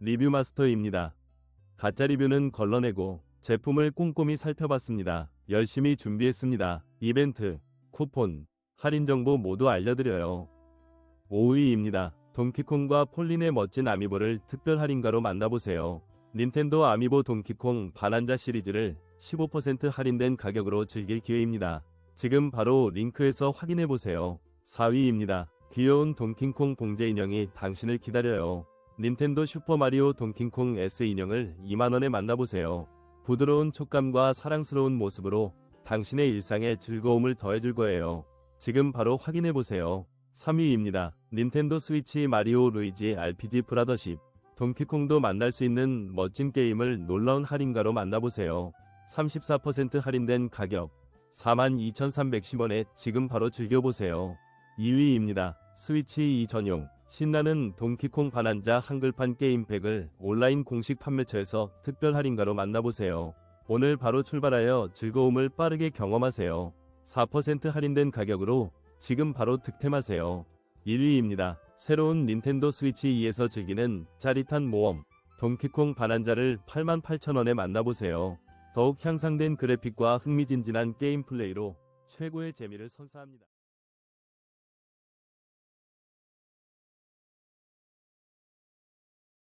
리뷰 마스터입니다. 가짜 리뷰는 걸러내고 제품을 꼼꼼히 살펴봤습니다. 열심히 준비했습니다. 이벤트, 쿠폰, 할인 정보 모두 알려드려요. 5위입니다. 동키콩과 폴린의 멋진 아미보를 특별 할인가로 만나보세요. 닌텐도 아미보 동키콩 반환자 시리즈를 15% 할인된 가격으로 즐길 기회입니다. 지금 바로 링크에서 확인해보세요. 4위입니다. 귀여운 동킹콩 봉제 인형이 당신을 기다려요. 닌텐도 슈퍼마리오 동킹콩 S 인형을 2만원에 만나보세요. 부드러운 촉감과 사랑스러운 모습으로 당신의 일상에 즐거움을 더해줄 거예요. 지금 바로 확인해보세요. 3위입니다. 닌텐도 스위치 마리오 루이지 RPG 브라더십. 동키콩도 만날 수 있는 멋진 게임을 놀라운 할인가로 만나보세요. 34% 할인된 가격 42,310원에 지금 바로 즐겨보세요. 2위입니다. 스위치 2 전용 신나는 동키콩 반환자 한글판 게임팩을 온라인 공식 판매처에서 특별 할인가로 만나보세요. 오늘 바로 출발하여 즐거움을 빠르게 경험하세요. 4% 할인된 가격으로 지금 바로 득템하세요. 1위입니다. 새로운 닌텐도 스위치 2에서 즐기는 짜릿한 모험 동키콩 반환자를 88,000원에 만나보세요. 더욱 향상된 그래픽과 흥미진진한 게임 플레이로 최고의 재미를 선사합니다.